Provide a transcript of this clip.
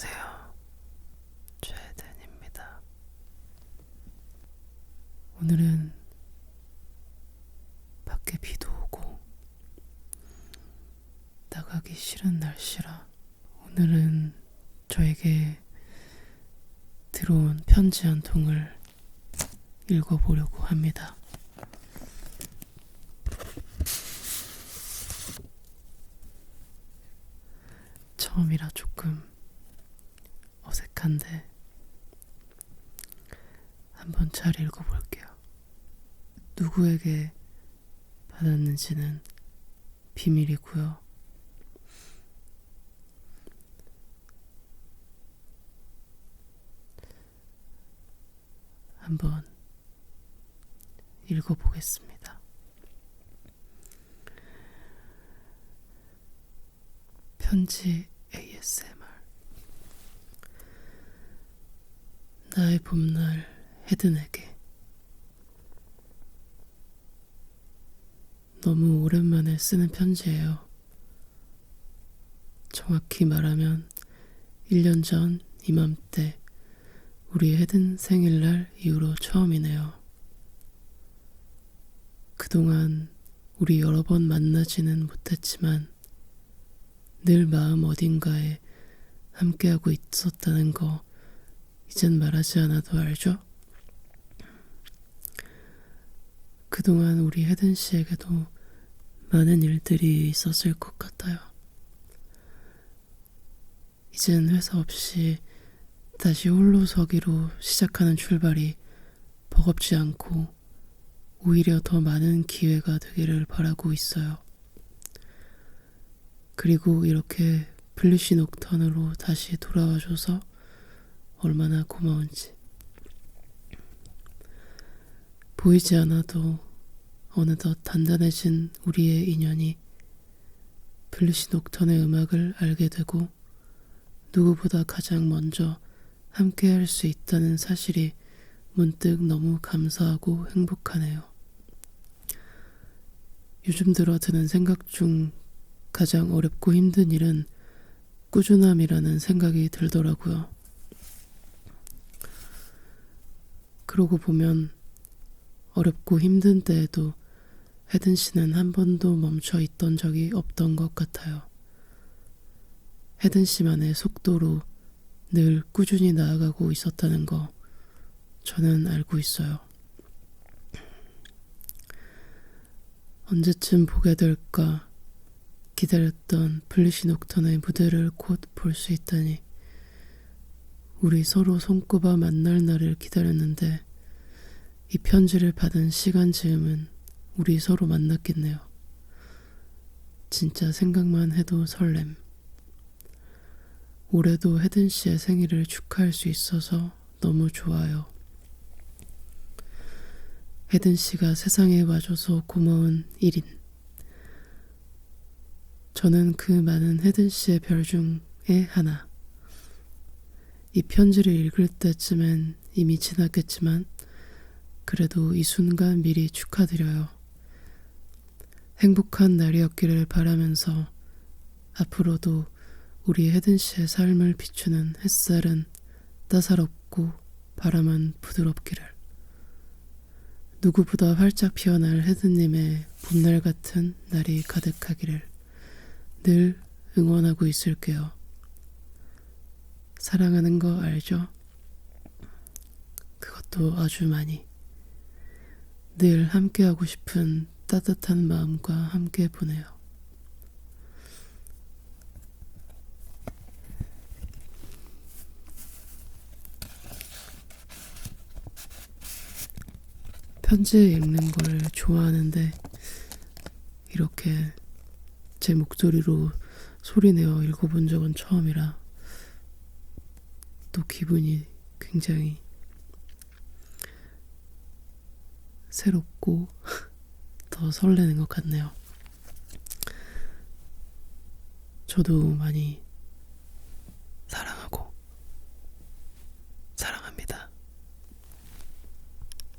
안녕하세요. 최대입니다. 오늘은 밖에 비도 오고 나가기 싫은 날씨라 오늘은 저에게 들어온 편지 한 통을 읽어보려고 합니다. 처음이라 조금 어색한데 한번 잘 읽어볼게요. 누구에게 받았는지는 비밀이고요. 한번 읽어보겠습니다. 편지 나의 봄날 헤든에게 너무 오랜만에 쓰는 편지예요. 정확히 말하면 1년 전 이맘때 우리 헤든 생일날 이후로 처음이네요. 그동안 우리 여러 번 만나지는 못했지만 늘 마음 어딘가에 함께하고 있었다는 거 이젠 말하지 않아도 알죠? 그동안 우리 혜든 씨에게도 많은 일들이 있었을 것 같아요. 이젠 회사 없이 다시 홀로 서기로 시작하는 출발이 버겁지 않고 오히려 더 많은 기회가 되기를 바라고 있어요. 그리고 이렇게 플리시 녹턴으로 다시 돌아와줘서 얼마나 고마운지. 보이지 않아도 어느덧 단단해진 우리의 인연이 플리시 녹턴의 음악을 알게 되고 누구보다 가장 먼저 함께 할 수 있다는 사실이 문득 너무 감사하고 행복하네요. 요즘 들어 드는 생각 중 가장 어렵고 힘든 일은 꾸준함이라는 생각이 들더라고요. 그러고 보면 어렵고 힘든 때에도 헤든 씨는 한 번도 멈춰 있던 적이 없던 것 같아요. 헤든 씨만의 속도로 늘 꾸준히 나아가고 있었다는 거 저는 알고 있어요. 언제쯤 보게 될까 기다렸던 플리시 녹턴의 무대를 곧 볼 수 있다니 우리 서로 손꼽아 만날 날을 기다렸는데 이 편지를 받은 시간 즈음은 우리 서로 만났겠네요. 진짜 생각만 해도 설렘. 올해도 혜든 씨의 생일을 축하할 수 있어서 너무 좋아요. 혜든 씨가 세상에 와줘서 고마운 1인. 저는 그 많은 혜든 씨의 별 중에 하나. 이 편지를 읽을 때쯤엔 이미 지났겠지만, 그래도 이 순간 미리 축하드려요. 행복한 날이었기를 바라면서 앞으로도 우리 혜든 씨의 삶을 비추는 햇살은 따사롭고 바람은 부드럽기를. 누구보다 활짝 피어날 혜든님의 봄날 같은 날이 가득하기를 늘 응원하고 있을게요. 사랑하는 거 알죠? 그것도 아주 많이. 늘 함께하고 싶은 따뜻한 마음과 함께 보내요. 편지 읽는 걸 좋아하는데 이렇게 제 목소리로 소리내어 읽어본 적은 처음이라 또 기분이 굉장히 새롭고 더 설레는 것 같네요. 저도 많이